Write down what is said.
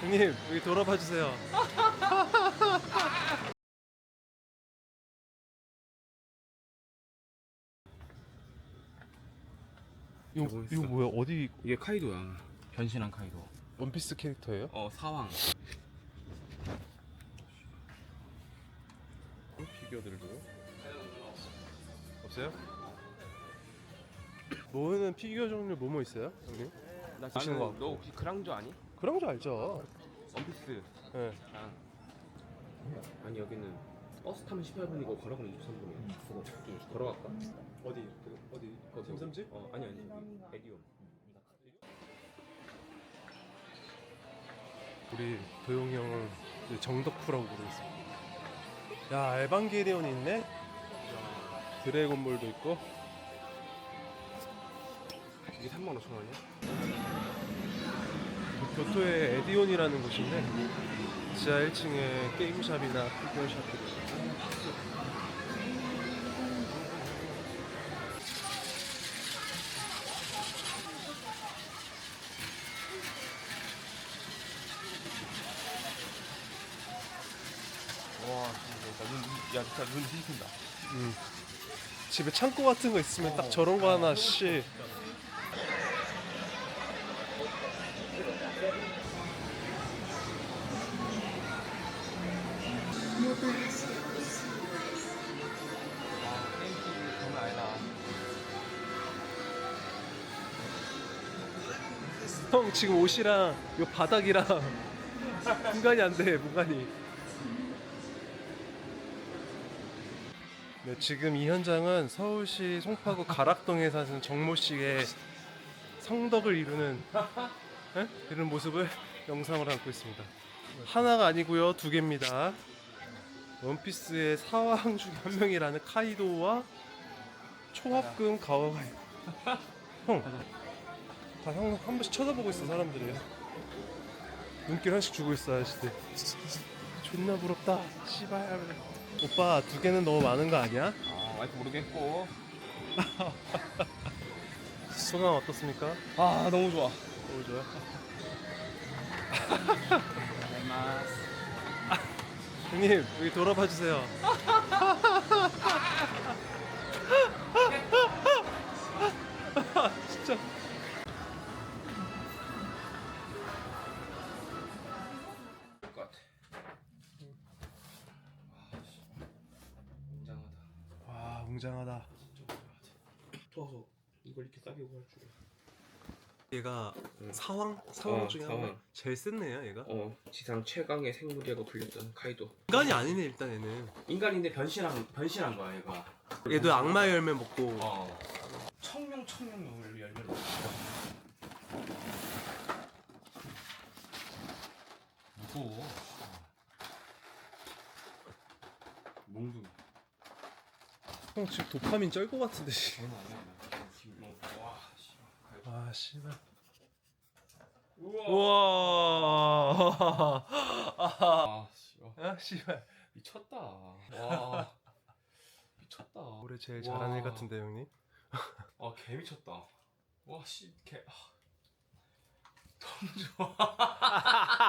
형님 여기 돌아봐 주세요. 이거? 이거 뭐야? 어디 이게 카이도야. 변신한 카이도. 원피스 캐릭터예요? 어 사왕. 피규어들도 없어요? 모으는 피규어 종류 뭐뭐 있어요, 형님? 나거너 혹시 그랑조 아니? 그런 거 알죠. 원피스. 예. 아. 아니 여기는 버스 타면 18분이고 걸어가면 23분이야. 그거 찾기. 걸어갈까? 어디 어디 거기. 샘샘집? 어 아니 아니 여기 에디움. 우리 도용이 형은 이제 정덕후라고 부르고 있습니다. 야, 에반게리온이 있네? 드래곤볼도 있고. 이게 3만 5천 원이야? 교토의 에디온이라는 곳인데, 지하 1층에 게임샵이나 피규어샵들이. 와 진짜 눈, 야 진짜 눈 뒤집힌다. 음. 집에 창고 같은 거 있으면 딱 저런 거 하나, 씨. 형, 지금 옷이랑 요 바닥이랑 분간이 안 돼, 분간이. 네, 지금 이 현장은 서울시 송파구 가락동에 사는 정모 씨의 성덕을 이루는 에? 이런 모습을 영상으로 담고 있습니다. 하나가 아니고요, 두 개입니다. 원피스의 사왕 중에 한 명이라는 카이도와 초합금 가와가이. 형, 다 형 한 번씩 쳐다보고 있어 사람들이. 눈길 한씩 주고 있어 아저씨들. 존나 부럽다. 씨발. 오빠 두 개는 너무 많은 거 아니야? 아 와이프 모르겠고. 소감 어떻습니까? 아 너무 좋아. 너무 좋아. 형님 여기 돌아봐 주세요. 진짜. 웅장하다. 와 웅장하다. 좋아서 이걸 이렇게 싸게 구할 줄. 얘가 사왕 사왕 어, 중에 사왕. 하나 제일 센네요 얘가. 어 지상 최강의 생물이라고 불렸던 카이도. 인간이 아니네 일단 얘는. 인간인데 변신한 변신한 거야 얘가. 얘도 악마 열매 먹고 어. 청명 청명을 열면. 무서워. 몽둥이. 형 지금 도파민 쩔것 같은데 씨. 장난 아니야. 씨발. 아 씨발. 우와. 우와. 아, 씨발. 아 씨발. 미쳤다. 와. 미쳤다. 올해 제일 잘하는 일 같은데 형님. 아, 개 미쳤다. 와, 씨, 개. 아. 너무 좋아.